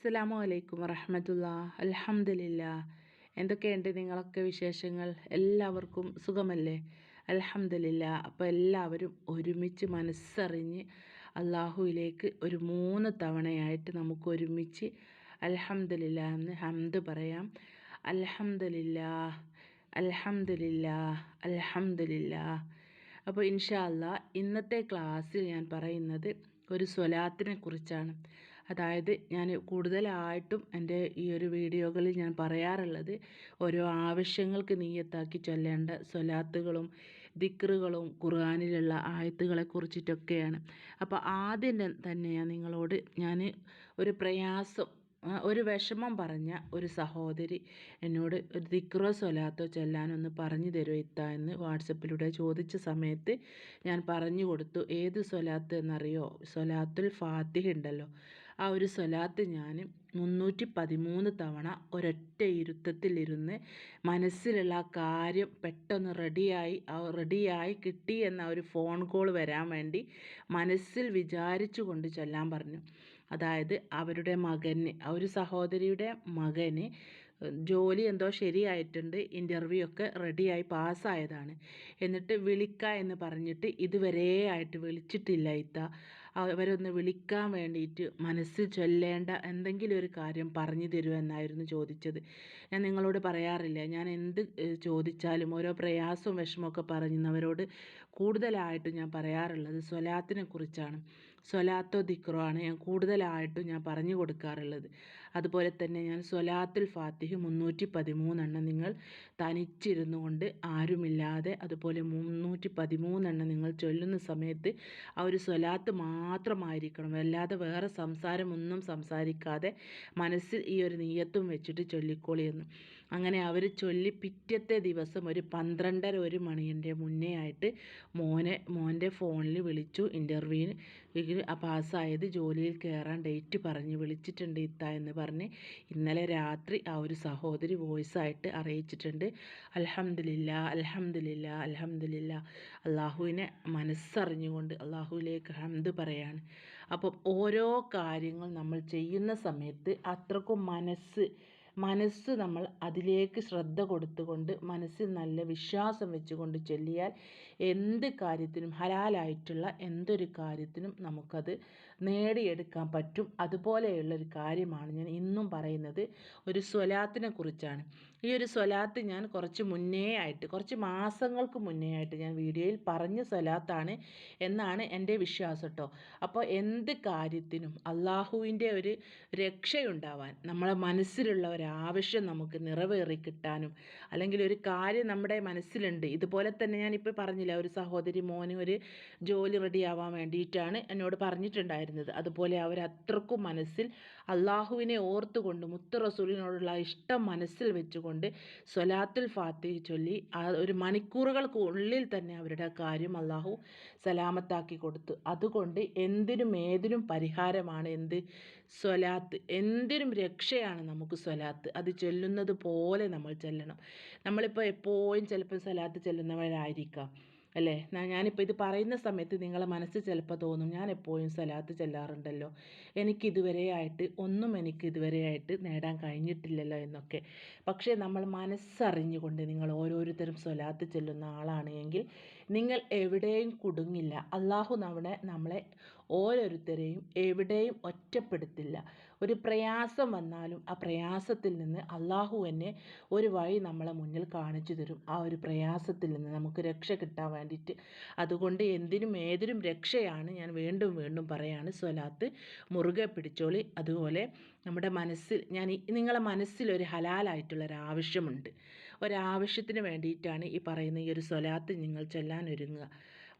അസ്സലാമു അലൈക്കും വറഹമത്തുള്ള. അലഹമില്ല എന്തൊക്കെയുണ്ട് നിങ്ങളൊക്കെ വിശേഷങ്ങൾ? എല്ലാവർക്കും സുഖമല്ലേ? അലഹമില്ല അപ്പോൾ എല്ലാവരും ഒരുമിച്ച് മനസ്സറിഞ്ഞ് അള്ളാഹുവിലേക്ക് ഒരു മൂന്ന് തവണയായിട്ട് നമുക്ക് ഒരുമിച്ച് അലഹമില്ല എന്ന് ഹംദ് പറയാം. അലഹമില്ല അലഹമില്ല അലഹമില്ല അപ്പോൾ ഇൻഷാ ഇന്നത്തെ ക്ലാസ്സിൽ ഞാൻ പറയുന്നത് ഒരു സ്വലാത്തിനെ കുറിച്ചാണ്. അതായത് ഞാൻ കൂടുതലായിട്ടും എന്റെ ഈ ഒരു വീഡിയോകളിൽ ഞാൻ പറയാറുള്ളത് ഓരോ ആവശ്യങ്ങൾക്ക് നീയത്താക്കി ചൊല്ലേണ്ട സ്വലാത്തുകളും ദിക്റുകളും ഖുർആാനിലുള്ള ആയത്തുകളെ കുറിച്ചിട്ടൊക്കെയാണ്. അപ്പോൾ ആദ്യം തന്നെ ഞാൻ നിങ്ങളോട് ഞാൻ ഒരു പ്രയാസം ഒരു വിഷമം പറഞ്ഞ ഒരു സഹോദരി എന്നോട് ഒരു ദിക്റോ സ്വലാത്തോ ചെല്ലാനൊന്ന് പറഞ്ഞു തരുമോ ഇത്ത എന്ന് വാട്സപ്പിലൂടെ ചോദിച്ച സമയത്ത് ഞാൻ പറഞ്ഞു കൊടുത്തു. ഏത് സ്വലാത്ത് എന്നറിയോ? സ്വലാത്തുൽ ഫാത്തിഹ ഉണ്ടല്ലോ. ആ ഒരു സ്വലാത്ത് ഞാൻ മുന്നൂറ്റി പതിമൂന്ന് തവണ ഒരൊറ്റ ഇരുത്തത്തിലിരുന്ന് മനസ്സിലുള്ള ആ കാര്യം പെട്ടെന്ന് റെഡിയായി റെഡിയായി കിട്ടി എന്ന ഒരു ഫോൺ കോൾ വരാൻ വേണ്ടി മനസ്സിൽ വിചാരിച്ചു കൊണ്ട് ചൊല്ലാൻ പറഞ്ഞു. അതായത് അവരുടെ മകന് ഒരു സഹോദരിയുടെ മകന് ജോലി എന്തോ ശരിയായിട്ടുണ്ട് ഇന്റർവ്യൂ ഒക്കെ റെഡിയായി പാസ്സായതാണ്. എന്നിട്ട് വിളിക്ക എന്ന് പറഞ്ഞിട്ട് ഇതുവരെ ആയിട്ട് വിളിച്ചിട്ടില്ല ഇത്ത. അവരൊന്ന് വിളിക്കാൻ വേണ്ടിയിട്ട് മനസ്സിൽ ചൊല്ലേണ്ട എന്തെങ്കിലും ഒരു കാര്യം പറഞ്ഞു തരുമോ എന്നായിരുന്നു ചോദിച്ചത്. ഞാൻ നിങ്ങളോട് പറയാറില്ല. ഞാൻ എന്ത് ചോദിച്ചാലും ഓരോ പ്രയാസവും വിഷമമൊക്കെ പറയുന്നവരോട് കൂടുതലായിട്ടും ഞാൻ പറയാറുള്ളത് സ്വലാത്തിനെ കുറിച്ചാണ്. സ്വലാത്തോ ദിക്റോ ആണ് ഞാൻ കൂടുതലായിട്ടും ഞാൻ പറഞ്ഞു കൊടുക്കാറുള്ളത്. അതുപോലെ തന്നെ ഞാൻ സ്വലാത്തുൽ ഫാത്തിഹ് മുന്നൂറ്റി പതിമൂന്നെണ്ണം നിങ്ങൾ തനിച്ചിരുന്നു കൊണ്ട് ആരുമില്ലാതെ അതുപോലെ മുന്നൂറ്റി പതിമൂന്നെണ്ണം നിങ്ങൾ ചൊല്ലുന്ന സമയത്ത് ആ ഒരു സ്വലാത്ത് മാത്രമായിരിക്കണം. അല്ലാതെ വേറെ സംസാരമൊന്നും സംസാരിക്കാതെ മനസ്സിൽ ഈ ഒരു നീയത്തും വെച്ചിട്ട് ചൊല്ലിക്കോളിയെന്ന് അങ്ങനെ അവർ ചൊല്ലി പിറ്റത്തെ ദിവസം ഒരു പന്ത്രണ്ടര ഒരു മണിന്റെ മുന്നേ ആയിട്ട് മോനെ മോന്റെ ഫോണിൽ വിളിച്ചു ഇന്റർവ്യൂവിന് പാസ്സായത് ജോലിയിൽ കയറാൻ ഡേറ്റ് പറഞ്ഞ് വിളിച്ചിട്ടുണ്ട് ഇത്ത എന്ന് പറഞ്ഞ് ഇന്നലെ രാത്രി ആ ഒരു സഹോദരി വോയിസായിട്ട് അറിയിച്ചിട്ടുണ്ട്. അലഹമില്ല അലഹമില്ല അലഹമില്ല അള്ളാഹുവിനെ മനസ്സറിഞ്ഞുകൊണ്ട് അള്ളാഹുവിലേക്ക് ഹംദ് പറയാണ്. അപ്പം ഓരോ കാര്യങ്ങൾ നമ്മൾ ചെയ്യുന്ന സമയത്ത് അത്രക്കും മനസ്സ് മനസ്സ് നമ്മൾ അതിലേക്ക് ശ്രദ്ധ കൊടുത്തുകൊണ്ട് മനസ്സിൽ നല്ല വിശ്വാസം വെച്ചുകൊണ്ട് ചൊല്ലിയാൽ എന്ത് കാര്യത്തിനും ഹലാലായിട്ടുള്ള എന്തൊരു കാര്യത്തിനും നമുക്കത് നേടിയെടുക്കാൻ പറ്റും. അതുപോലെയുള്ളൊരു കാര്യമാണ് ഞാൻ ഇന്നും പറയുന്നത് ഒരു സ്വലാത്തിനെ കുറിച്ചാണ്. ഈ ഒരു സ്വലാത്ത് ഞാൻ കുറച്ച് മുന്നേ ആയിട്ട് കുറച്ച് മാസങ്ങൾക്ക് മുന്നേ ആയിട്ട് ഞാൻ വീഡിയോയിൽ പറഞ്ഞ സ്വലാത്താണ് എന്നാണ് എന്റെ വിശ്വാസം കേട്ടോ അപ്പോൾ എന്ത് കാര്യത്തിനും അള്ളാഹുവിന്റെ ഒരു രക്ഷയുണ്ടാവാൻ നമ്മളെ മനസ്സിലുള്ള ഒരു ആവശ്യം നമുക്ക് നിറവേറി കിട്ടാനും അല്ലെങ്കിൽ ഒരു കാര്യം നമ്മുടെ മനസ്സിലുണ്ട്. ഇതുപോലെ തന്നെ ഞാനിപ്പോൾ പറഞ്ഞില്ല ഒരു സഹോദരി മോന് ഒരു ജോലി റെഡിയാവാൻ വേണ്ടിയിട്ടാണ് എന്നോട് പറഞ്ഞിട്ടുണ്ടായിരുന്നത്. അതുപോലെ അവർ അത്രക്കും മനസ്സിൽ അള്ളാഹുവിനെ ഓർത്തുകൊണ്ട് മുത്ത് റസൂലിനോടുള്ള ഇഷ്ടം മനസ്സിൽ വെച്ചുകൊണ്ട് സ്വലാത്തുൽ ഫാത്തി ചൊല്ലി ആ ഒരു മണിക്കൂറുകൾക്കുള്ളിൽ തന്നെ അവരുടെ കാര്യം അള്ളാഹു സലാമത്താക്കി കൊടുത്തു. അതുകൊണ്ട് എന്തിനും ഏതിനും പരിഹാരമാണ് എന്ത് സ്വലാത്ത് എന്തിനും രക്ഷയാണ് നമുക്ക് സ്വലാത്ത്. അത് ചൊല്ലുന്നത് പോലെ നമ്മൾ ചെല്ലണം. നമ്മളിപ്പോൾ എപ്പോഴും ചിലപ്പോൾ സ്വലാത്ത് ചെല്ലുന്നവരായിരിക്കാം. അല്ലേ? ഞാനിപ്പോൾ ഇത് പറയുന്ന സമയത്ത് നിങ്ങളെ മനസ്സ് ചിലപ്പോൾ തോന്നും ഞാൻ എപ്പോഴും സലാത്ത് ചെല്ലാറുണ്ടല്ലോ. എനിക്കിതുവരെയായിട്ട് ഒന്നും എനിക്ക് ഇതുവരെ ആയിട്ട് നേടാൻ കഴിഞ്ഞിട്ടില്ലല്ലോ എന്നൊക്കെ. പക്ഷേ നമ്മൾ മനസ്സറിഞ്ഞുകൊണ്ട് നിങ്ങൾ ഓരോരുത്തരും സ്വലാത്ത് ചെല്ലുന്ന ആളാണ് എങ്കിൽ നിങ്ങൾ എവിടെയും കുടുങ്ങില്ല. അള്ളാഹു നമ്മളെ നമ്മളെ ഓരോരുത്തരെയും എവിടെയും ഒറ്റപ്പെടുത്തില്ല. ഒരു പ്രയാസം വന്നാലും ആ പ്രയാസത്തിൽ നിന്ന് അള്ളാഹു തന്നെ ഒരു വഴി നമ്മളെ മുന്നിൽ കാണിച്ചു തരും. ആ ഒരു പ്രയാസത്തിൽ നിന്ന് നമുക്ക് രക്ഷ കിട്ടാൻ വേണ്ടിയിട്ട്. അതുകൊണ്ട് എന്തിനും ഏതിനും രക്ഷയാണ് ഞാൻ വീണ്ടും വീണ്ടും പറയാണ്. സ്വലാത്ത് മുറുകെ പിടിച്ചോളി. അതുപോലെ നമ്മുടെ മനസ്സിൽ ഞാൻ നിങ്ങളെ മനസ്സിൽ ഒരു ഹലാലായിട്ടുള്ള ഒരു ആവശ്യമുണ്ട്. ഒരാവശ്യത്തിന് വേണ്ടിയിട്ടാണ് ഈ പറയുന്ന ഈ ഒരു സ്വലാത്ത് നിങ്ങൾ ചൊല്ലാൻ ഒരുങ്ങുക.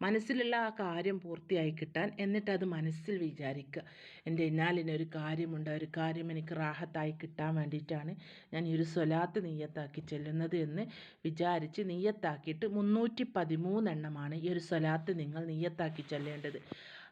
മനസ്സിലുള്ള ആ കാര്യം പൂർത്തിയായി കിട്ടാൻ എന്നിട്ട് അത് മനസ്സിൽ വിചാരിക്കുക. എന്റെ എന്നാലിന് ഒരു കാര്യമുണ്ട് ഒരു കാര്യം എനിക്ക് റാഹത്തായി കിട്ടാൻ വേണ്ടിയിട്ടാണ് ഞാൻ ഈ ഒരു സ്വലാത്ത് നെയ്യത്താക്കി ചെല്ലുന്നത് എന്ന് വിചാരിച്ച് നെയ്യത്താക്കിയിട്ട് മുന്നൂറ്റി പതിമൂന്നെണ്ണമാണ് ഈ ഒരു സ്വലാത്ത് നിങ്ങൾ നെയ്യത്താക്കി ചെല്ലേണ്ടത്.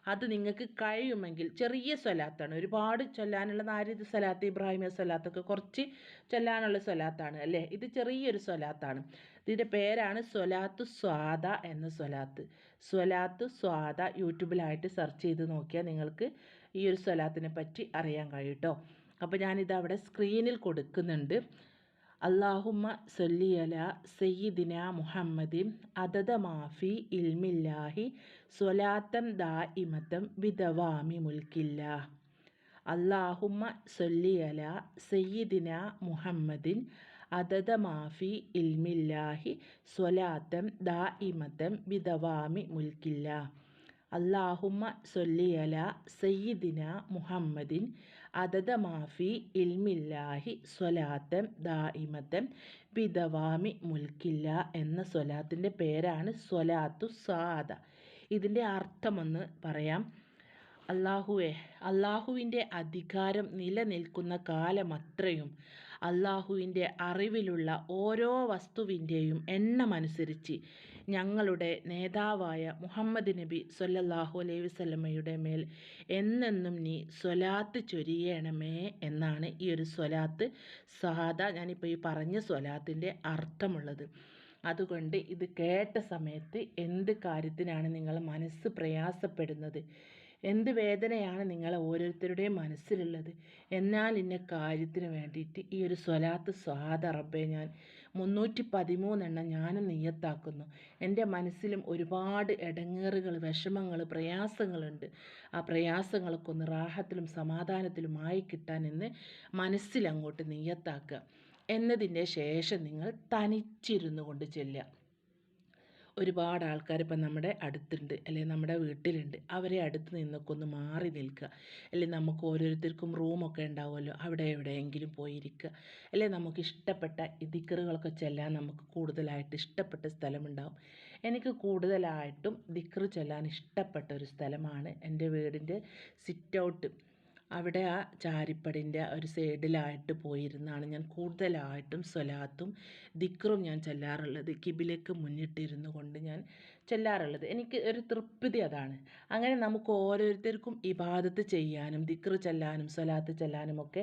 അത് നിങ്ങൾക്ക് കഴിയുമെങ്കിൽ ചെറിയ സ്വലാത്താണ് ഒരുപാട് ചൊല്ലാനുള്ള നാരിത് സ്വലാത്ത് ഇബ്രാഹിമ സ്വലാത്തൊക്കെ കുറച്ച് ചൊല്ലാനുള്ള സ്വലാത്താണ് അല്ലേ? ഇത് ചെറിയൊരു സ്വലാത്താണ് ഇതിന്റെ പേരാണ് സ്വലാത്ത് സ്വാദ എന്ന സ്വലാത്ത് സ്വലാത്ത് സ്വാദ യൂട്യൂബിലായിട്ട് സെർച്ച് ചെയ്ത് നോക്കിയാൽ നിങ്ങൾക്ക് ഈ ഒരു സ്വലാത്തിനെ പറ്റി അറിയാൻ കഴിയും കേട്ടോ അപ്പോൾ ഞാനിത് അവിടെ സ്ക്രീനിൽ കൊടുക്കുന്നുണ്ട്. അള്ളാഹുമ്മ സൊല്ലിയല സയ്യിദിന മുഹമ്മദിൻ അതദ മാഫി ഇൽമില്ലാഹി സ്വലാത്തം ദാ ഇമത്തം വിധവാമി മുൽക്കില്ല അള്ളാഹുമ്മ സൊല്ലിയല സയ്യിദിന മുഹമ്മദിൻ അതദ മാഫി ഇൽമില്ലാഹി സ്വലാത്തം ദാ ഇമത്തം വിധവാമി മുൽക്കില്ല അള്ളാഹുമ്മ സൊല്ലിയല സയ്യിദിന മുഹമ്മദിൻ അതദ മാഫി ഇൽമില്ലാഹി സ്വലാത്തൻ ദായിമത്തൻ ബിദവാമി മുൽക്കില്ല എന്ന സ്വലാത്തിന്റെ പേരാണ് സ്വലാത്തു സാദ. ഇതിന്റെ അർത്ഥമൊന്ന് പറയാം. അള്ളാഹുവെ അള്ളാഹുവിന്റെ അധികാരം നിലനിൽക്കുന്ന കാലമത്രയും അള്ളാഹുവിന്റെ അറിവിലുള്ള ഓരോ വസ്തുവിന്റെയും എണ്ണമനുസരിച്ച് ഞങ്ങളുടെ നേതാവായ മുഹമ്മദ് നബി സൊല്ലാഹു അലൈഹി വസല്ലമയുടെ മേൽ എന്നെന്നും നീ സ്വലാത്ത് ചൊരിയണമേ എന്നാണ് ഈ ഒരു സ്വലാത്ത് സഹാദ. ഞാനിപ്പോൾ ഈ പറഞ്ഞ സ്വലാത്തിന്റെ അർത്ഥമുള്ളത്. അതുകൊണ്ട് ഇത് കേട്ട സമയത്ത് എന്ത് കാര്യത്തിനാണ് നിങ്ങൾ മനസ്സ് പ്രയാസപ്പെടുന്നത്? എന്ത് വേദനയാണ് നിങ്ങൾ ഓരോരുത്തരുടെയും മനസ്സിലുള്ളത്? എന്നാൽ ഇന്ന കാര്യത്തിന് വേണ്ടിയിട്ട് ഈ ഒരു സ്വലാത്ത് സ്വാദ റബ്ബെ ഞാൻ മുന്നൂറ്റി പതിമൂന്നെണ്ണം ഞാനും നെയ്യത്താക്കുന്നു. എന്റെ മനസ്സിലും ഒരുപാട് ഇടങ്ങേറുകൾ വിഷമങ്ങൾ പ്രയാസങ്ങളുണ്ട്. ആ പ്രയാസങ്ങളൊക്കെ ഒന്ന് റാഹത്തിലും സമാധാനത്തിലുമായി കിട്ടാനെന്ന് മനസ്സിലങ്ങോട്ട് നെയ്യത്താക്കുക. എന്നതിന്റെ ശേഷം നിങ്ങൾ തനിച്ചിരുന്നു കൊണ്ട് ചെല്ലുക. ഒരുപാട് ആൾക്കാർ ഇപ്പം നമ്മുടെ അടുത്തുണ്ട് അല്ലെങ്കിൽ നമ്മുടെ വീട്ടിലുണ്ട്. അവരെ അടുത്ത് നിന്നൊക്കെ ഒന്ന് മാറി നിൽക്കുക. അല്ലെങ്കിൽ നമുക്ക് ഓരോരുത്തർക്കും റൂമൊക്കെ ഉണ്ടാവുമല്ലോ അവിടെ എവിടെയെങ്കിലും പോയിരിക്കുക. അല്ലെങ്കിൽ നമുക്ക് ഇഷ്ടപ്പെട്ട ദിക്കറുകളൊക്കെ ചെല്ലാൻ നമുക്ക് കൂടുതലായിട്ട് ഇഷ്ടപ്പെട്ട സ്ഥലമുണ്ടാവും. എനിക്ക് കൂടുതലായിട്ടും ദിക്കറ് ചെല്ലാൻ ഇഷ്ടപ്പെട്ട ഒരു സ്ഥലമാണ് എന്റെ വീടിന്റെ സിറ്റ് ഔട്ട് അവിടെ ആ ചാരിപ്പടിന്റെ ഒരു സൈഡിലായിട്ട് പോയിരുന്നാണ് ഞാൻ കൂടുതലായിട്ടും സ്വലാത്തും ദിക്റും ഞാൻ ചെല്ലാറുള്ളത്. കിബിലേക്ക് മുന്നിട്ടിരുന്നു കൊണ്ട് ഞാൻ ചെല്ലാറുള്ളത്. എനിക്ക് ഒരു തൃപ്തി അതാണ്. അങ്ങനെ നമുക്ക് ഓരോരുത്തർക്കും ഇബാദത്ത് ചെയ്യാനും ദിക്റ് ചെല്ലാനും സ്വലാത്ത് ചെല്ലാനും ഒക്കെ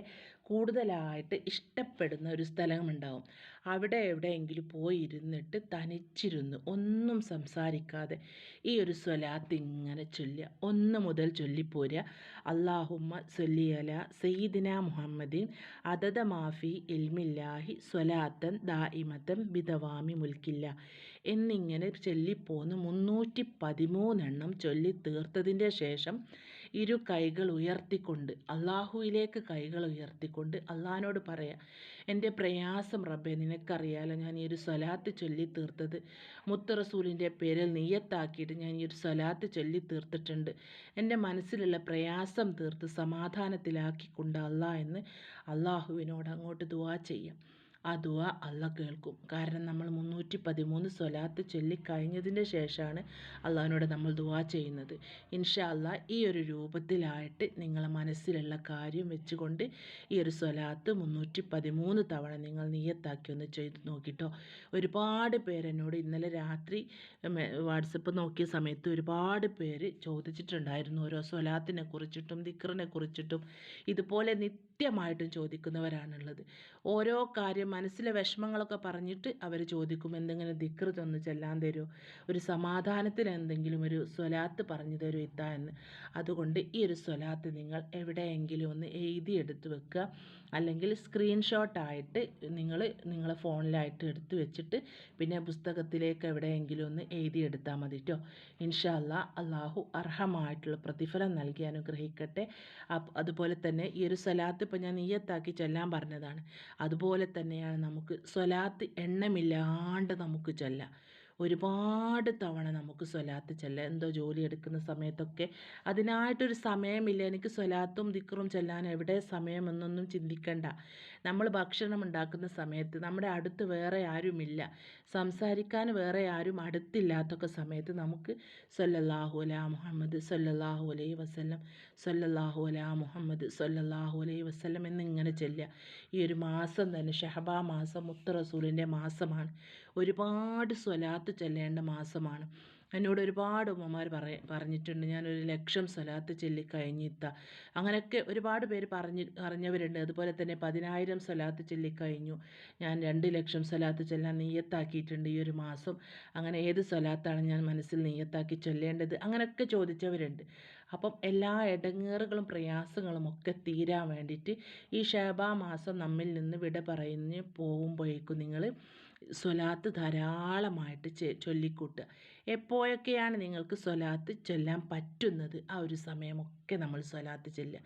കൂടുതലായിട്ട് ഇഷ്ടപ്പെടുന്ന ഒരു സ്ഥലമുണ്ടാവും. അവിടെ എവിടെയെങ്കിലും പോയി ഇരുന്നിട്ട് തനിച്ചിരുന്ന് ഒന്നും സംസാരിക്കാതെ ഈ ഒരു സ്വലാത്ത് ഇങ്ങനെ ചൊല്ലുക. ഒന്ന് മുതൽ ചൊല്ലിപ്പോരുക. അള്ളാഹുമ്മ സൊല്ലിയല സയ്യിദിന മുഹമ്മദിൻ അതത മാഫി ഇൽമില്ലാഹി സ്വലാത്തൻ ദായിമത്തൻ ബിദവാമി മുൽക്കില്ല എന്നിങ്ങനെ ചൊല്ലിപ്പോന്ന് മുന്നൂറ്റി പതിമൂന്നെണ്ണം ചൊല്ലി തീർത്തതിന്റെ ശേഷം ഇരു കൈകൾ ഉയർത്തിക്കൊണ്ട് അള്ളാഹുവിലേക്ക് കൈകൾ ഉയർത്തിക്കൊണ്ട് അള്ളഹാനോട് പറയാം എന്റെ പ്രയാസം റബ്ബെ നിനക്കറിയാലോ ഞാൻ ഈ ഒരു സ്വലാത്ത് ചൊല്ലി തീർത്തത് മുത്ത് റസൂലിന്റെ പേരിൽ നീയത്താക്കിയിട്ട് ഞാൻ ഈ ഒരു സ്വലാത്ത് ചൊല്ലി തീർത്തിട്ടുണ്ട് എന്റെ മനസ്സിലുള്ള പ്രയാസം തീർത്ത് സമാധാനത്തിലാക്കിക്കൊണ്ട് അള്ളാ എന്ന് അള്ളാഹുവിനോട് അങ്ങോട്ട് ദുവാ ചെയ്യാം. ആ ദുവ അല്ല കേൾക്കും. കാരണം നമ്മൾ മുന്നൂറ്റി പതിമൂന്ന് സ്വലാത്ത് ചൊല്ലിക്കഴിഞ്ഞതിന്റെ ശേഷമാണ് അള്ളാഹിനോട് നമ്മൾ ദുവ ചെയ്യുന്നത്. ഇൻഷാ അല്ല ഈ ഒരു രൂപത്തിലായിട്ട് നിങ്ങളെ മനസ്സിലുള്ള കാര്യം വെച്ചുകൊണ്ട് ഈ ഒരു സ്വലാത്ത് മുന്നൂറ്റി പതിമൂന്ന് തവണ നിങ്ങൾ നീയത്താക്കി ഒന്ന് ചെയ്ത് നോക്കിട്ടോ. ഒരുപാട് പേരെന്നോട് ഇന്നലെ രാത്രി വാട്സപ്പ് നോക്കിയ സമയത്ത് ഒരുപാട് പേര് ചോദിച്ചിട്ടുണ്ടായിരുന്നു. ഓരോ സ്വലാത്തിനെ കുറിച്ചിട്ടും ദിക്റിനെ കുറിച്ചിട്ടും. ഇതുപോലെ നിത്യമായിട്ടും ചോദിക്കുന്നവരാണുള്ളത്. ഓരോ കാര്യം മനസ്സിലെ വിഷമങ്ങളൊക്കെ പറഞ്ഞിട്ട് അവർ ചോദിക്കും എന്തെങ്കിലും ദിക്ർ തന്ന് ചെല്ലാൻ തരുമോ? ഒരു സമാധാനത്തിന് എന്തെങ്കിലും ഒരു സ്വലാത്ത് പറഞ്ഞു തരുമോ ഇത്ത എന്ന്? അതുകൊണ്ട് ഈ ഒരു സ്വലാത്ത് നിങ്ങൾ എവിടെയെങ്കിലും ഒന്ന് എഴുതിയെടുത്ത് വെക്കുക. അല്ലെങ്കിൽ സ്ക്രീൻഷോട്ടായിട്ട് നിങ്ങൾ നിങ്ങളെ ഫോണിലായിട്ട് എടുത്ത് വെച്ചിട്ട് പിന്നെ പുസ്തകത്തിലേക്ക് എവിടെയെങ്കിലും ഒന്ന് എഴുതിയെടുത്താൽ മതി കേട്ടോ ഇൻഷാല്ല അള്ളാഹു അർഹമായിട്ടുള്ള പ്രതിഫലം നൽകി അനുഗ്രഹിക്കട്ടെ. അതുപോലെ തന്നെ ഈ ഒരു സ്വലാത്ത് ഇപ്പോൾ ഞാൻ നീയത്താക്കി ചൊല്ലാൻ പറഞ്ഞതാണ്. അതുപോലെ തന്നെയാണ് നമുക്ക് സ്വലാത്ത് എണ്ണമില്ലാണ്ട് നമുക്ക് ചൊല്ലാം. ഒരുപാട് തവണ നമുക്ക് സ്വലാത്ത് ചെല്ലാം എന്തോ ജോലി എടുക്കുന്ന സമയത്തൊക്കെ അതിനായിട്ടൊരു സമയമില്ല. എനിക്ക് സ്വലാത്തും ദിക്റും ചെല്ലാൻ എവിടെ സമയമെന്നൊന്നും ചിന്തിക്കണ്ട. നമ്മൾ ഭക്ഷണം ഉണ്ടാക്കുന്ന സമയത്ത് നമ്മുടെ അടുത്ത് വേറെ ആരുമില്ല. സംസാരിക്കാൻ വേറെ ആരും അടുത്തില്ലാത്തൊക്കെ സമയത്ത് നമുക്ക് സല്ലല്ലാഹു അലാ മുഹമ്മദ് സല്ലല്ലാഹു അലൈ വസല്ലം സല്ലല്ലാഹു അലാ മുഹമ്മദ് സല്ലല്ലാഹു അലൈ വസല്ലം എന്നിങ്ങനെ ചെല്ലുക. ഈ ഒരു മാസം തന്നെ ഷഹബാ മാസം മുത്ത റസൂലിന്റെ മാസമാണ്. ഒരുപാട് സ്വലാത്ത് ചെല്ലേണ്ട മാസമാണ്. എന്നോട് ഒരുപാട് ഉമ്മമാർ പറയ പറഞ്ഞിട്ടുണ്ട്. ഞാനൊരു ലക്ഷം സ്വലാത്ത് ചൊല്ലി കഴിഞ്ഞിത്ത അങ്ങനെയൊക്കെ ഒരുപാട് പേര് പറഞ്ഞ് അറിഞ്ഞവരുണ്ട് അതുപോലെ തന്നെ പതിനായിരം സ്വലാത്ത് ചൊല്ലിക്കഴിഞ്ഞു ഞാൻ രണ്ട് ലക്ഷം സ്വലാത്ത് ചൊല്ലാൻ നെയ്യത്താക്കിയിട്ടുണ്ട് ഈ ഒരു മാസം. അങ്ങനെ ഏത് സ്വലാത്താണ് ഞാൻ മനസ്സിൽ നെയ്യത്താക്കി ചൊല്ലേണ്ടത്? അങ്ങനെയൊക്കെ ചോദിച്ചവരുണ്ട്. അപ്പം എല്ലാ ഇടങ്ങേറുകളും പ്രയാസങ്ങളും ഒക്കെ തീരാൻ വേണ്ടിയിട്ട് ഈ ഷാബാ മാസം നമ്മിൽ നിന്ന് വിട പറഞ്ഞ് പോകുമ്പോഴേക്കും നിങ്ങൾ സ്വലാത്ത് ധാരാളമായിട്ട് ചൊല്ലിക്കൂട്ടുക. എപ്പോഴൊക്കെയാണ് നിങ്ങൾക്ക് സ്വലാത്ത് ചൊല്ലാൻ പറ്റുന്നത്? ആ ഒരു സമയമൊക്കെ നമ്മൾ സ്വലാത്ത് ചൊല്ലുക.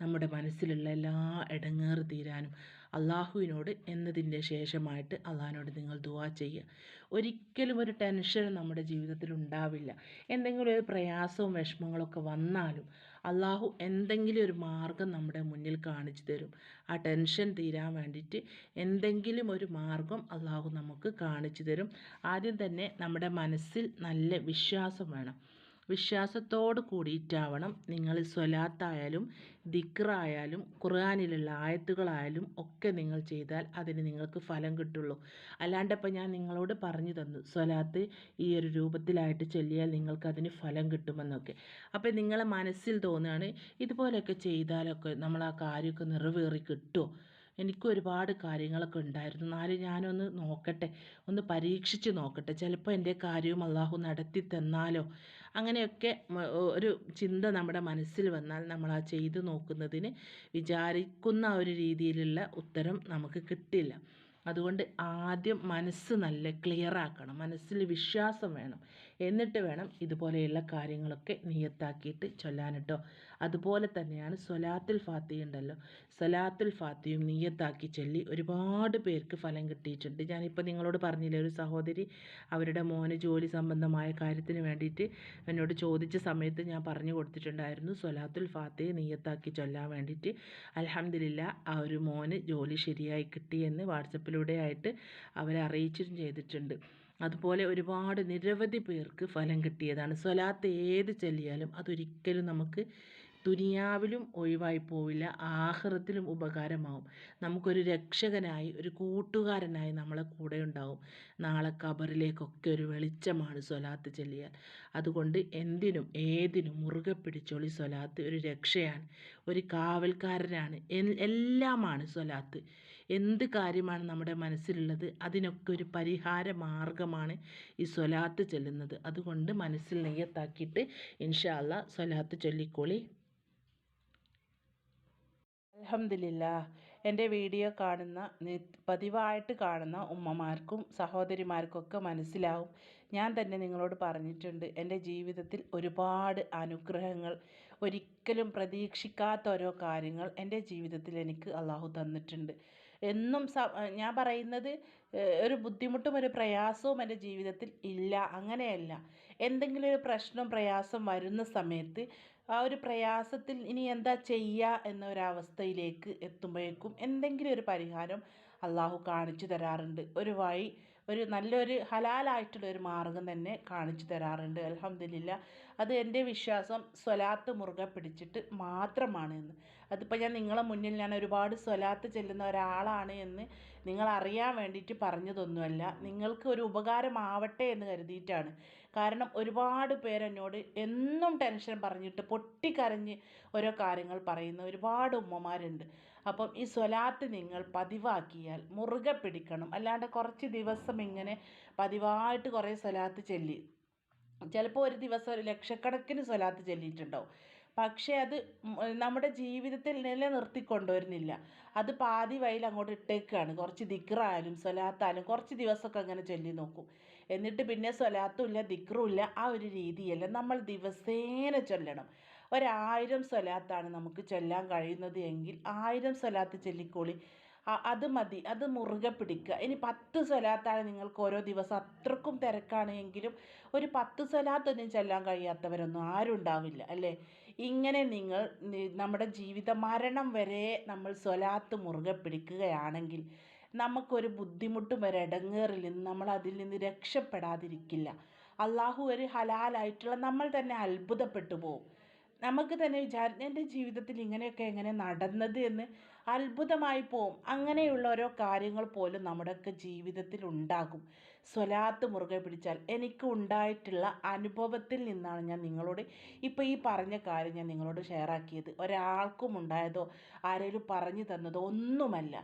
നമ്മുടെ മനസ്സിലുള്ള എല്ലാ ഇടങ്ങേറ് തീരാനും. അള്ളാഹുവിനോട് എന്നതിന്റെ ശേഷമായിട്ട് അള്ളാഹിനോട് നിങ്ങൾ ദുവാ ചെയ്യുക. ഒരിക്കലും ഒരു ടെൻഷനും നമ്മുടെ ജീവിതത്തിൽ ഉണ്ടാവില്ല. എന്തെങ്കിലും ഒരു പ്രയാസവും വിഷമങ്ങളൊക്കെ വന്നാലും അള്ളാഹു എന്തെങ്കിലും ഒരു മാർഗം നമ്മുടെ മുന്നിൽ കാണിച്ചു തരും. ആ ടെൻഷൻ തീരാൻ വേണ്ടിയിട്ട് എന്തെങ്കിലും ഒരു മാർഗം അള്ളാഹു നമുക്ക് കാണിച്ചു തരും. ആദ്യം തന്നെ നമ്മുടെ മനസ്സിൽ നല്ല വിശ്വാസം വേണം. വിശ്വാസത്തോട് കൂടിയിട്ടാവണം നിങ്ങൾ സ്വലാത്തായാലും ദിക്റായാലും ഖുർആാനിലുള്ള ആയത്തുകളായാലും ഒക്കെ നിങ്ങൾ ചെയ്താൽ അതിന് നിങ്ങൾക്ക് ഫലം കിട്ടുള്ളൂ. അല്ലാണ്ടപ്പോൾ ഞാൻ നിങ്ങളോട് പറഞ്ഞു തന്നു സ്വലാത്ത് ഈ ഒരു രൂപത്തിലായിട്ട് ചൊല്ലിയാൽ നിങ്ങൾക്ക് അതിന് ഫലം കിട്ടുമെന്നൊക്കെ. അപ്പോൾ നിങ്ങളെ മനസ്സിൽ തോന്നുകയാണ് ഇതുപോലെയൊക്കെ ചെയ്താലൊക്കെ നമ്മൾ ആ കാര്യമൊക്കെ നിറവേറി കിട്ടുമോ എനിക്ക് ഒരുപാട് കാര്യങ്ങളൊക്കെ ഉണ്ടായിരുന്നു. എന്നാലും ഞാനൊന്ന് നോക്കട്ടെ ഒന്ന് പരീക്ഷിച്ച് നോക്കട്ടെ. ചിലപ്പോൾ എന്റെ കാര്യവും അള്ളാഹു നടത്തി തന്നാലോ? അങ്ങനെയൊക്കെ ഒരു ചിന്ത നമ്മുടെ മനസ്സിൽ വന്നാൽ നമ്മൾ ആ ചെയ്തു നോക്കുന്നതിന് വിചാരിക്കുന്ന ഒരു രീതിയിലുള്ള ഉത്തരം നമുക്ക് കിട്ടില്ല. അതുകൊണ്ട് ആദ്യം മനസ്സ് നല്ല ക്ലിയർ ആക്കണം. മനസ്സിൽ വിശ്വാസം വേണം. എന്നിട്ട് വേണം ഇതുപോലെയുള്ള കാര്യങ്ങളൊക്കെ നിയത്താക്കിയിട്ട് ചൊല്ലാനിട്ടോ. അതുപോലെ തന്നെയാണ് സ്വലാത്തുൽ ഫാത്തി ഉണ്ടല്ലോ. സ്വലാത്തുൽ ഫാത്തിയും നിയത്താക്കി ചൊല്ലി ഒരുപാട് പേർക്ക് ഫലം കിട്ടിയിട്ടുണ്ട്. ഞാനിപ്പോൾ നിങ്ങളോട് പറഞ്ഞില്ലേ ഒരു സഹോദരി അവരുടെ മോന് ജോലി സംബന്ധമായ കാര്യത്തിന് വേണ്ടിയിട്ട് എന്നോട് ചോദിച്ച സമയത്ത് ഞാൻ പറഞ്ഞു കൊടുത്തിട്ടുണ്ടായിരുന്നു സ്വലാത്തുൽ ഫാത്തി നിയത്താക്കി ചൊല്ലാൻ വേണ്ടിയിട്ട് അലഹമില്ല ആ ഒരു മോന് ജോലി ശരിയായി കിട്ടിയെന്ന് വാട്സപ്പിലൂടെ ആയിട്ട് അവരെ അറിയിച്ചിട്ടും ചെയ്തിട്ടുണ്ട്. അതുപോലെ ഒരുപാട് നിരവധി പേർക്ക് ഫലം കിട്ടിയതാണ്. സ്വലാത്ത് ഏത് ചൊല്ലിയാലും അതൊരിക്കലും നമുക്ക് ദുനിയാവിലും ഒഴിവായി പോവില്ല. ആഹ്റത്തിലും ഉപകാരമാവും. നമുക്കൊരു രക്ഷകനായി ഒരു കൂട്ടുകാരനായി നമ്മളെ കൂടെ ഉണ്ടാവും. നാളെ കബറിലേക്കൊക്കെ ഒരു വെളിച്ചമാണ് സ്വലാത്ത് ചൊല്ലിയാൽ. അതുകൊണ്ട് എന്തിനും ഏതിനും മുറുകെ പിടിച്ചോളി സ്വലാത്ത് ഒരു രക്ഷയാണ്. ഒരു കാവൽക്കാരനാണ്. എല്ലാമാണ് സ്വലാത്ത്. എന്ത് കാര്യമാണ് നമ്മുടെ മനസ്സിലുള്ളത്? അതിനൊക്കെ ഒരു പരിഹാര മാർഗമാണ് ഈ സ്വലാത്ത് ചൊല്ലുന്നത്. അതുകൊണ്ട് മനസ്സിൽ നെയ്യത്താക്കിയിട്ട് ഇൻഷാല്ല സ്വലാത്ത് ചൊല്ലിക്കോളി. അലഹമില്ല എന്റെ വീഡിയോ കാണുന്ന പതിവായിട്ട് കാണുന്ന ഉമ്മമാർക്കും സഹോദരിമാർക്കൊക്കെ മനസ്സിലാവും. ഞാൻ തന്നെ നിങ്ങളോട് പറഞ്ഞിട്ടുണ്ട് എന്റെ ജീവിതത്തിൽ ഒരുപാട് അനുഗ്രഹങ്ങൾ ഒരിക്കലും പ്രതീക്ഷിക്കാത്ത ഓരോ കാര്യങ്ങൾ എന്റെ ജീവിതത്തിൽ എനിക്ക് അള്ളാഹു തന്നിട്ടുണ്ട്. എന്നും ഞാൻ പറയുന്നത് ഒരു ബുദ്ധിമുട്ടും ഒരു പ്രയാസവും എന്റെ ജീവിതത്തിൽ ഇല്ല. അങ്ങനെയല്ല. എന്തെങ്കിലും ഒരു പ്രശ്നം പ്രയാസം വരുന്ന സമയത്ത് ആ ഒരു പ്രയാസത്തിൽ ഇനി എന്താ ചെയ്യുക എന്നൊരവസ്ഥയിലേക്ക് എത്തുമ്പോഴേക്കും എന്തെങ്കിലും ഒരു പരിഹാരം അള്ളാഹു കാണിച്ചു തരാറുണ്ട്. ഒരു വഴി ഒരു നല്ലൊരു ഹലാലായിട്ടുള്ള ഒരു മാർഗം തന്നെ കാണിച്ചു തരാറുണ്ട്. അലഹമില്ല അത് എന്റെ വിശ്വാസം സ്വലാത്ത് മുറുകെ പിടിച്ചിട്ട് മാത്രമാണ് എന്ന്. അതിപ്പോൾ ഞാൻ നിങ്ങളെ മുന്നിൽ ഞാൻ ഒരുപാട് സ്വലാത്ത് ചെല്ലുന്ന ഒരാളാണ് എന്ന് നിങ്ങൾ അറിയാൻ വേണ്ടിയിട്ട് പറഞ്ഞതൊന്നുമല്ല. നിങ്ങൾക്ക് ഒരു ഉപകാരമാവട്ടെ എന്ന് കരുതിയിട്ടാണ്. കാരണം ഒരുപാട് പേരെന്നോട് എന്നും ടെൻഷൻ പറഞ്ഞിട്ട് പൊട്ടിക്കരഞ്ഞ് ഓരോ കാര്യങ്ങൾ പറയുന്ന ഒരുപാട് ഉമ്മമാരുണ്ട്. അപ്പം ഈ സ്വലാത്ത് നിങ്ങൾ പതിവാക്കിയാൽ മുറുകെ പിടിക്കണം. അല്ലാണ്ട് കുറച്ച് ദിവസം ഇങ്ങനെ പതിവായിട്ട് കുറേ സ്വലാത്ത് ചൊല്ലി. ചിലപ്പോൾ ഒരു ദിവസം ഒരു ലക്ഷക്കണക്കിന് സ്വലാത്ത് ചൊല്ലിയിട്ടുണ്ടാവും. പക്ഷേ അത് നമ്മുടെ ജീവിതത്തിൽ നിലനിർത്തി കൊണ്ടുവരുന്നില്ല അത് പാതി അങ്ങോട്ട് ഇട്ടേക്കാണ്. കുറച്ച് ദിക്റായാലും സ്വലാത്തായാലും കുറച്ച് ദിവസമൊക്കെ അങ്ങനെ ചൊല്ലി നോക്കും. എന്നിട്ട് പിന്നെ സ്വലാത്തും ഇല്ല ദിക്റും ഇല്ല ആ ഒരു രീതിയല്ല നമ്മൾ ദിവസേന ചൊല്ലണം. ഒരായിരം സ്വലാത്താണ് നമുക്ക് ചൊല്ലാൻ കഴിയുന്നത് എങ്കിൽ ആയിരം സ്വലാത്ത് ചൊല്ലിക്കോളി. അത് മതി അത് മുറുകെ പിടിക്കുക. ഇനി പത്ത് സ്വലാത്താണ് നിങ്ങൾക്ക് ഓരോ ദിവസം അത്രക്കും തിരക്കാണ് എങ്കിലും ഒരു പത്ത് സ്വലാത്തൊന്നും ചെല്ലാൻ കഴിയാത്തവരൊന്നും ആരും ഉണ്ടാവില്ല അല്ലേ? ഇങ്ങനെ നിങ്ങൾ നമ്മുടെ ജീവിത മരണം വരെ നമ്മൾ സ്വലാത്ത് മുറുകെ പിടിക്കുകയാണെങ്കിൽ നമുക്കൊരു ബുദ്ധിമുട്ടും ഒരു ഇടങ്ങേറിൽ നിന്ന് നമ്മൾ അതിൽ നിന്ന് രക്ഷപ്പെടാതിരിക്കില്ല. അള്ളാഹു ഒരു ഹലാലായിട്ടുള്ള നമ്മൾ തന്നെ അത്ഭുതപ്പെട്ടു പോകും നമുക്ക് തന്നെ വിചാരം എന്റെ ജീവിതത്തിൽ ഇങ്ങനെയൊക്കെ എങ്ങനെ നടന്നത് എന്ന് അത്ഭുതമായി പോവും. അങ്ങനെയുള്ള ഓരോ കാര്യങ്ങൾ പോലും നമ്മുടെയൊക്കെ ജീവിതത്തിൽ ഉണ്ടാകും. സ്വലാത്ത് മുറുകെ പിടിച്ചാൽ എനിക്ക് ഉണ്ടായിട്ടുള്ള അനുഭവത്തിൽ നിന്നാണ് ഞാൻ നിങ്ങളോട് ഇപ്പോൾ ഈ പറഞ്ഞ കാര്യം ഞാൻ നിങ്ങളോട് ഷെയർ ആക്കിയത്. ഒരാൾക്കും ഉണ്ടായതോ ആരെങ്കിലും പറഞ്ഞു തന്നതോ ഒന്നുമല്ല.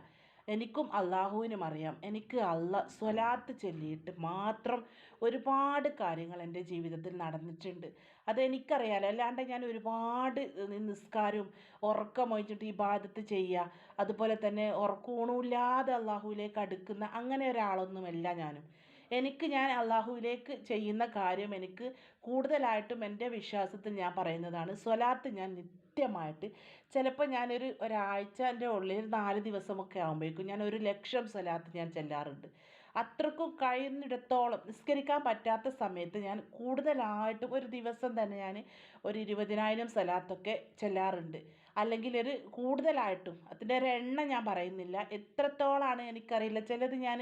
എനിക്കും അള്ളാഹുവിനും അറിയാം. എനിക്ക് അള്ള സ്വലാത്ത് ചൊല്ലിയിട്ട് മാത്രം ഒരുപാട് കാര്യങ്ങൾ എന്റെ ജീവിതത്തിൽ നടന്നിട്ടുണ്ട്. അതെനിക്കറിയാലോ അല്ലാണ്ട് ഞാൻ ഒരുപാട് നിസ്കാരവും ഉറക്കമൊഴിച്ചിട്ട് ഈ ബാധത്ത് ചെയ്യുക അതുപോലെ തന്നെ ഉറക്കൂണുമില്ലാതെ അള്ളാഹുവിലേക്ക് അടുക്കുന്ന അങ്ങനെ ഒരാളൊന്നുമല്ല ഞാനും. എനിക്ക് ഞാൻ അള്ളാഹുവിലേക്ക് ചെയ്യുന്ന കാര്യം എനിക്ക് കൂടുതലായിട്ടും എന്റെ വിശ്വാസത്തിൽ ഞാൻ പറയുന്നതാണ് സ്വലാത്ത് ഞാൻ നിത്യമായിട്ട് ചിലപ്പോൾ ഞാനൊരു ഒരാഴ്ചന്റെ ഉള്ളിൽ നാല് ദിവസമൊക്കെ ആകുമ്പോഴേക്കും ഞാൻ ഒരു ലക്ഷം സ്വലാത്ത് ഞാൻ ചെല്ലാറുണ്ട്. അത്രക്കും കഴിയുന്നിടത്തോളം നിസ്കരിക്കാൻ പറ്റാത്ത സമയത്ത് ഞാൻ കൂടുതലായിട്ടും ഒരു ദിവസം തന്നെ ഞാൻ ഒരു ഇരുപതിനായിരം സ്ഥലത്തൊക്കെ ചെല്ലാറുണ്ട്. അല്ലെങ്കിൽ ഒരു കൂടുതലായിട്ടും അതിന്റെ ഒരു എണ്ണം ഞാൻ പറയുന്നില്ല. എത്രത്തോളമാണ് എനിക്കറിയില്ല. ചിലത് ഞാൻ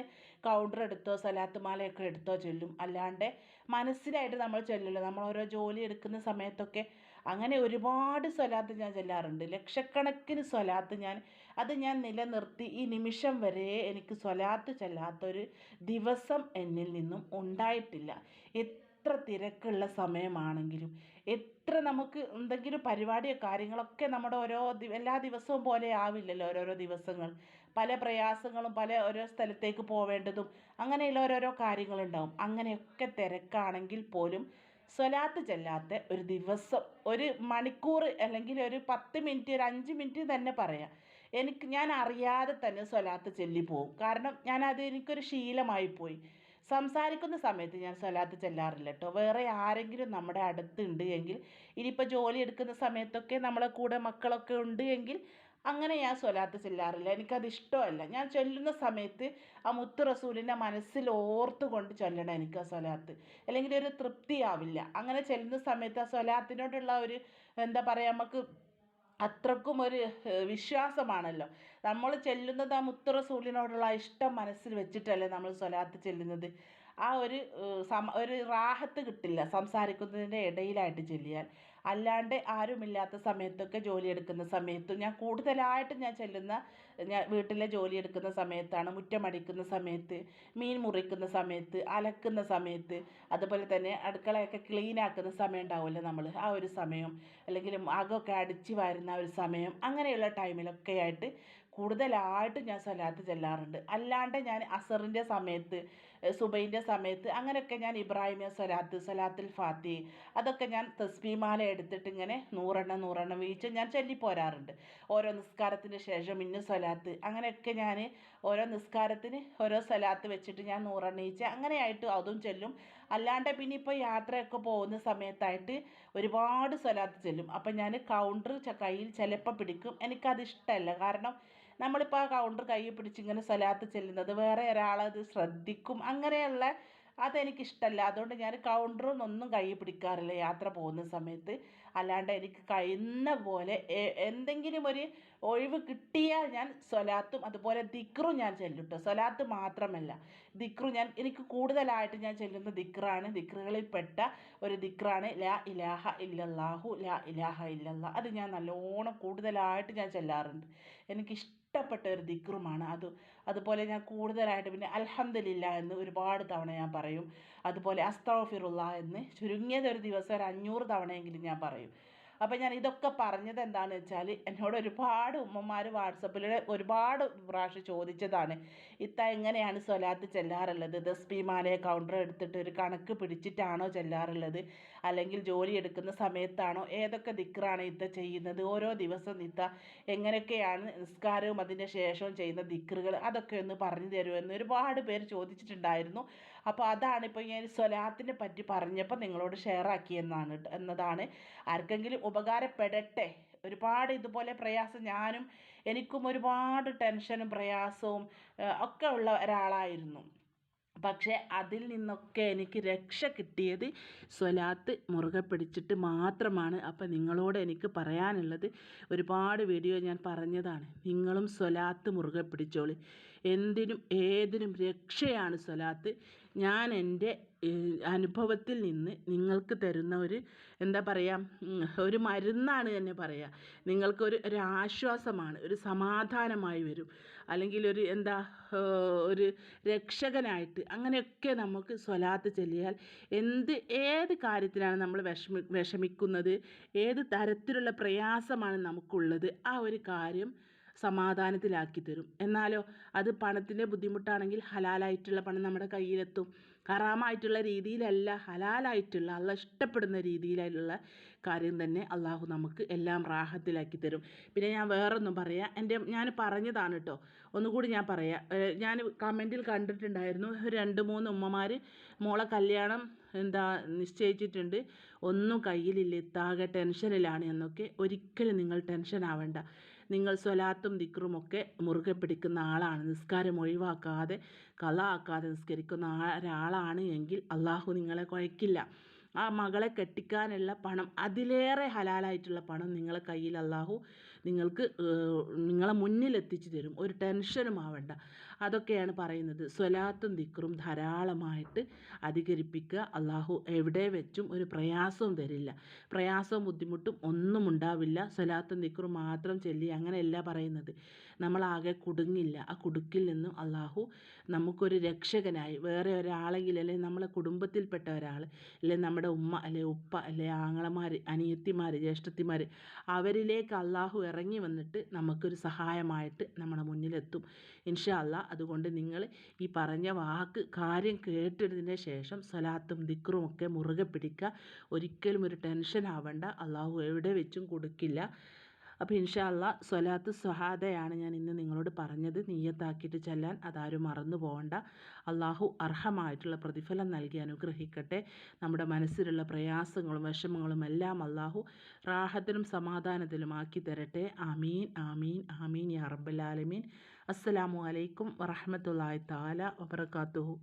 കൗണ്ടർ എടുത്തോ സലാത്ത് മാലയൊക്കെ എടുത്തോ ചൊല്ലും. അല്ലാണ്ട് മനസ്സിലായിട്ട് നമ്മൾ ചൊല്ലില്ല നമ്മൾ ഓരോ ജോലി എടുക്കുന്ന സമയത്തൊക്കെ അങ്ങനെ ഒരുപാട് സ്വലാത്ത് ഞാൻ ചെല്ലാറുണ്ട്. ലക്ഷക്കണക്കിന് സ്വലാത്ത് ഞാൻ അത് ഞാൻ നിലനിർത്തി ഈ നിമിഷം വരെ എനിക്ക് സ്വലാത്ത് ചെല്ലാത്തൊരു ദിവസം എന്നിൽ നിന്നും ഉണ്ടായിട്ടില്ല. എത്ര തിരക്കുള്ള സമയമാണെങ്കിലും എത്ര നമുക്ക് എന്തെങ്കിലും പരിപാടിയോ കാര്യങ്ങളൊക്കെ നമ്മുടെ ഓരോ എല്ലാ ദിവസവും പോലെ ആവില്ലല്ലോ ഓരോരോ ദിവസങ്ങൾ. പല പ്രയാസങ്ങളും പല ഓരോ സ്ഥലത്തേക്ക് പോവേണ്ടതും അങ്ങനെയുള്ള ഓരോരോ കാര്യങ്ങളുണ്ടാവും. അങ്ങനെയൊക്കെ തിരക്കാണെങ്കിൽ പോലും സ്വലാത്ത് ചെല്ലാത്ത ഒരു ദിവസം ഒരു മണിക്കൂർ അല്ലെങ്കിൽ ഒരു പത്ത് മിനിറ്റ് ഒരു അഞ്ച് മിനിറ്റ് തന്നെ പറയാം. എനിക്ക് ഞാൻ അറിയാതെ തന്നെ സ്വലാത്ത് ചൊല്ലി പോകും കാരണം ഞാൻ അത് എനിക്കൊരു ശീലമായി പോയി. സംസാരിക്കുന്ന സമയത്ത് ഞാൻ സ്വലാത്ത് ചെല്ലാറില്ല കേട്ടോ വേറെ ആരെങ്കിലും നമ്മുടെ അടുത്തുണ്ട് എങ്കിൽ ഇനിയിപ്പോൾ ജോലി എടുക്കുന്ന സമയത്തൊക്കെ നമ്മളെ കൂടെ മക്കളൊക്കെ ഉണ്ട് എങ്കിൽ അങ്ങനെ ഞാൻ സ്വലാത്ത് ചെല്ലാറില്ല. എനിക്കത് ഇഷ്ടമല്ല. ഞാൻ ചൊല്ലുന്ന സമയത്ത് ആ മുത്ത് റസൂലിന്റെ മനസ്സിൽ ഓർത്ത് കൊണ്ട് ചൊല്ലണം എനിക്ക് ആ സ്വലാത്ത്. അല്ലെങ്കിൽ ഒരു തൃപ്തിയാവില്ല. അങ്ങനെ ചെല്ലുന്ന സമയത്ത് ആ സ്വലാത്തിനോടുള്ള ഒരു എന്താ പറയുക നമുക്ക് അത്രക്കും ഒരു വിശ്വാസമാണല്ലോ. നമ്മൾ ചെല്ലുന്നത് ആ മുത്ത് റസൂലിനോടുള്ള ഇഷ്ടം മനസ്സിൽ വെച്ചിട്ടല്ലേ നമ്മൾ സ്വലാത്ത് ചെല്ലുന്നത്. ആ ഒരു സമ ഒരു റാഹത്ത് കിട്ടില്ല സംസാരിക്കുന്നതിന്റെ ഇടയിലായിട്ട് ചെല്ലിയാൽ. അല്ലാണ്ട് ആരുമില്ലാത്ത സമയത്തൊക്കെ ജോലി എടുക്കുന്ന സമയത്തും ഞാൻ കൂടുതലായിട്ട് ഞാൻ ചെല്ലുന്ന ഞാൻ വീട്ടിലെ ജോലി എടുക്കുന്ന സമയത്താണ് മുറ്റമടിക്കുന്ന സമയത്ത് മീൻ മുറിക്കുന്ന സമയത്ത് അലക്കുന്ന സമയത്ത് അതുപോലെ തന്നെ അടുക്കളയൊക്കെ ക്ലീൻ ആക്കുന്ന സമയം ഉണ്ടാവുമല്ലോ നമ്മൾ. ആ ഒരു സമയം അല്ലെങ്കിൽ അകമൊക്കെ അടിച്ച് വരുന്ന ഒരു സമയം അങ്ങനെയുള്ള ടൈമിലൊക്കെ ആയിട്ട് കൂടുതലായിട്ട് ഞാൻ സ്വലാത്ത് ചെല്ലാറുണ്ട്. അല്ലാണ്ട് ഞാൻ അസറിന്റെ സമയത്ത് സുബൈന്റെ സമയത്ത് അങ്ങനെയൊക്കെ ഞാൻ ഇബ്രാഹിമിയ സ്വലാത്ത് സലാത്തിൽ ഫാത്തി അതൊക്കെ ഞാൻ തസ്ബിമാല എടുത്തിട്ട് ഇങ്ങനെ നൂറെണ്ണം നൂറെണ്ണം വീഴ്ച ഞാൻ ചൊല്ലിപ്പോരാറുണ്ട് ഓരോ നിസ്കാരത്തിന് ശേഷം ഇന്ന സ്വലാത്ത് അങ്ങനെയൊക്കെ ഞാൻ ഓരോ നിസ്കാരത്തിന് ഓരോ സലാത്ത് വെച്ചിട്ട് ഞാൻ നൂറെണ്ണം വീഴ്ച അങ്ങനെയായിട്ട് അതും ചൊല്ലും. അല്ലാണ്ട് പിന്നെ ഇപ്പോൾ യാത്രയൊക്കെ പോകുന്ന സമയത്തായിട്ട് ഒരുപാട് സ്വലാത്ത് ചെല്ലും. അപ്പം ഞാൻ കൗണ്ടർ കയ്യിൽ ചിലപ്പോൾ പിടിക്കും. എനിക്കതിഷ്ടമല്ല കാരണം നമ്മളിപ്പോൾ ആ കൗണ്ടർ കൈ പിടിച്ച് ഇങ്ങനെ സ്വലാത്ത് ചെല്ലുന്നത് വേറെ ഒരാളത് ശ്രദ്ധിക്കും അങ്ങനെയുള്ള അതെനിക്കിഷ്ടമല്ല അതുകൊണ്ട് ഞാൻ കൗണ്ടറൊന്നും കൈ പിടിക്കാറില്ല യാത്ര പോകുന്ന സമയത്ത്. അല്ലാണ്ട് എനിക്ക് കഴിയുന്ന പോലെ എന്തെങ്കിലും ഒരു ഒഴിവ് കിട്ടിയാൽ ഞാൻ സ്വലാത്തും അതുപോലെ ദിക്റും ഞാൻ ചെല്ലുട്ടോ സ്വലാത്ത് മാത്രമല്ല. ദിക്റും ഞാൻ എനിക്ക് കൂടുതലായിട്ട് ഞാൻ ചെല്ലുന്ന ദിക്റാണ്. ദിക്റുകളിൽ പെട്ട ഒരു ദിക്റാണ്. ലാ ഇലാഹ ഇല്ലല്ലാഹു ലാ ഇലാഹ ഇല്ലല്ലാ അത് ഞാൻ നല്ലോണം കൂടുതലായിട്ട് ഞാൻ ചെല്ലാറുണ്ട്. എനിക്കിഷ്ടം ഇഷ്ടപ്പെട്ട ഒരു ദിക്റുമാണ്. അത് അതുപോലെ ഞാൻ കൂടുതലായിട്ട് പിന്നെ അൽഹംദുലില്ല എന്ന് ഒരുപാട് തവണ ഞാൻ പറയും. അതുപോലെ അസ്തഫിറുള്ള എന്ന് ചുരുങ്ങിയത് ഒരു ദിവസം ഒരു അഞ്ഞൂറ് തവണയെങ്കിലും ഞാൻ പറയും. അപ്പോൾ ഞാൻ ഇതൊക്കെ പറഞ്ഞത് എന്താണെന്ന് വെച്ചാൽ എന്നോട് ഒരുപാട് ഉമ്മമാർ വാട്സപ്പിൽ ഒരുപാട് പ്രാവശ്യം ചോദിച്ചതാണ് ഇത്ത എങ്ങനെയാണ് സ്വലാത്ത് ചെല്ലാറുള്ളത്? ദസ്ബിമാലെ കൗണ്ടർ എടുത്തിട്ട് ഒരു കണക്ക് പിടിച്ചിട്ടാണോ ചെല്ലാറുള്ളത്? അല്ലെങ്കിൽ ജോലി എടുക്കുന്ന സമയത്താണോ? ഏതൊക്കെ ദിക്റാണ് ഇത്ത ചെയ്യുന്നത്? ഓരോ ദിവസം ഇത്ത എങ്ങനെയൊക്കെയാണ് നിസ്കാരവും അതിന്റെ ശേഷവും ചെയ്യുന്ന ദിക്റുകൾ? അതൊക്കെ ഒന്ന് പറഞ്ഞു തരുമെന്ന് ഒരുപാട് പേര് ചോദിച്ചിട്ടുണ്ടായിരുന്നു. അപ്പോൾ അതാണ് ഇപ്പോൾ ഞാൻ സ്വലാത്തിനെ പറ്റി പറഞ്ഞപ്പോൾ നിങ്ങളോട് ഷെയർ ആക്കിയെന്നാണ് എന്നതാണ്. ആർക്കെങ്കിലും ഉപകാരപ്പെടട്ടെ. ഒരുപാട് ഇതുപോലെ പ്രയാസം ഞാനും എനിക്കും ഒരുപാട് ടെൻഷനും പ്രയാസവും ഒക്കെ ഉള്ള ഒരാളായിരുന്നു. പക്ഷേ അതിൽ നിന്നൊക്കെ എനിക്ക് രക്ഷ കിട്ടിയത് സ്വലാത്ത് മുറുകെ പിടിച്ചിട്ട് മാത്രമാണ്. അപ്പോൾ നിങ്ങളോട് എനിക്ക് പറയാനുള്ളത് ഒരുപാട് വീഡിയോ ഞാൻ പറഞ്ഞതാണ്. നിങ്ങളും സ്വലാത്ത് മുറുകെ പിടിച്ചോളി. എന്തിനും ഏതിനും രക്ഷയാണ് സ്വലാത്ത്. ഞാൻ എന്റെ അനുഭവത്തിൽ നിന്ന് നിങ്ങൾക്ക് തരുന്ന ഒരു എന്താ പറയുക ഒരു മരുന്നാണ് തന്നെ പറയുക നിങ്ങൾക്കൊരു ഒരു ആശ്വാസമാണ് ഒരു സമാധാനമായി വരും. അല്ലെങ്കിൽ ഒരു എന്താ ഒരു രക്ഷകനായിട്ട് അങ്ങനെയൊക്കെ നമുക്ക് സ്വലാത്ത് ചെല്ലിയാൽ എന്ത് ഏത് കാര്യത്തിനാണ് നമ്മൾ വിഷമി വിഷമിക്കുന്നത് ഏത് തരത്തിലുള്ള പ്രയാസമാണ് നമുക്കുള്ളത് ആ ഒരു കാര്യം സമാധാനത്തിലാക്കി തരും. എന്നാലോ അത് പണത്തിന്റെ ബുദ്ധിമുട്ടാണെങ്കിൽ ഹലാലായിട്ടുള്ള പണം നമ്മുടെ കയ്യിലെത്തും. ഹറാമായിട്ടുള്ള രീതിയിലല്ല ഹലാലായിട്ടുള്ള അള്ള ഇഷ്ടപ്പെടുന്ന രീതിയിലുള്ള കാര്യം തന്നെ അള്ളാഹു നമുക്ക് എല്ലാം റാഹത്തിലാക്കി തരും. പിന്നെ ഞാൻ വേറൊന്നും പറയാം. എന്റെ ഞാൻ പറഞ്ഞതാണ് കേട്ടോ ഒന്നുകൂടി ഞാൻ പറയാം. ഞാൻ കമന്റിൽ കണ്ടിട്ടുണ്ടായിരുന്നു രണ്ട് മൂന്ന് ഉമ്മമാർ മോളെ കല്യാണം എന്താ നിശ്ചയിച്ചിട്ടുണ്ട്. ഒന്നും കയ്യിലില്ല ഇത്താകെ ടെൻഷനിലാണ് എന്നൊക്കെ. ഒരിക്കലും നിങ്ങൾ ടെൻഷൻ ആവേണ്ട നിങ്ങൾ സ്വലാത്തും ദിക്റും ഒക്കെ മുറുകെ പിടിക്കുന്ന ആളാണ്. നിസ്കാരം ഒഴിവാക്കാതെ കല ആക്കാതെ നിസ്കരിക്കുന്ന ഒരാളാണ് എങ്കിൽ അള്ളാഹു നിങ്ങളെ കുഴക്കില്ല. ആ മകളെ കെട്ടിക്കാനുള്ള പണം അതിലേറെ ഹലാലായിട്ടുള്ള പണം നിങ്ങളെ കയ്യിൽ അള്ളാഹു നിങ്ങൾക്ക് നിങ്ങളെ മുന്നിൽ എത്തിച്ചു തരും. ഒരു ടെൻഷനും ആവണ്ട. അതൊക്കെയാണ് പറയുന്നത്. സ്വലാത്തും ദിക്റും ധാരാളമായിട്ട് അധികരിപ്പിക്കുക അള്ളാഹു എവിടെ വെച്ചും ഒരു പ്രയാസവും തരില്ല. പ്രയാസവും ബുദ്ധിമുട്ടും ഒന്നും ഉണ്ടാവില്ല. സ്വലാത്തും ദിക്റും മാത്രം ചൊല്ലി അങ്ങനെയല്ല പറയുന്നത്. നമ്മളാകെ കുടുങ്ങില്ല. ആ കുടുക്കിൽ നിന്നും അള്ളാഹു നമുക്കൊരു രക്ഷകനായി. വേറെ ഒരാളെങ്കിൽ അല്ലെങ്കിൽ നമ്മളെ കുടുംബത്തിൽപ്പെട്ട ഒരാൾ അല്ലെങ്കിൽ നമ്മുടെ ഉമ്മ അല്ലെ ഉപ്പ അല്ലെ ആങ്ങളമാർ അനിയത്തിമാർ ജ്യേഷ്ഠത്തിമാർ അവരിലേക്ക് അള്ളാഹു ഇറങ്ങി വന്നിട്ട് നമുക്കൊരു സഹായമായിട്ട് നമ്മുടെ മുന്നിലെത്തും. ഇൻഷാ അല്ലാ അതുകൊണ്ട് നിങ്ങൾ ഈ പറഞ്ഞ വാക്ക് കാര്യം കേട്ടതിന് ശേഷം സലാത്തും ദിക്റും ഒക്കെ മുറുകെ പിടിക്കുക. ഒരിക്കലും ഒരു ടെൻഷൻ ആവണ്ട. അള്ളാഹു എവിടെ വെച്ചും കൊടുക്കില്ല. അപ്പോൾ ഇൻഷാല്ല സ്വലാത്ത് സ്വഹാദയാണ് ഞാൻ ഇന്ന് നിങ്ങളോട് പറഞ്ഞത്. നീയത്താക്കിയിട്ട് ചെല്ലാൻ അതാരും മറന്നു പോകണ്ട അള്ളാഹു അർഹമായിട്ടുള്ള പ്രതിഫലം നൽകി അനുഗ്രഹിക്കട്ടെ. നമ്മുടെ മനസ്സിലുള്ള പ്രയാസങ്ങളും വിഷമങ്ങളും എല്ലാം അള്ളാഹു റാഹത്തിലും സമാധാനത്തിലും ആക്കി തരട്ടെ. ആമീൻ ആമീൻ ആമീൻ യാ റബ്ബലാലമീൻ അസ്സലാമു അലൈക്കും വറഹമത്തല്ലാ താല വബർക്കാത്തുഹു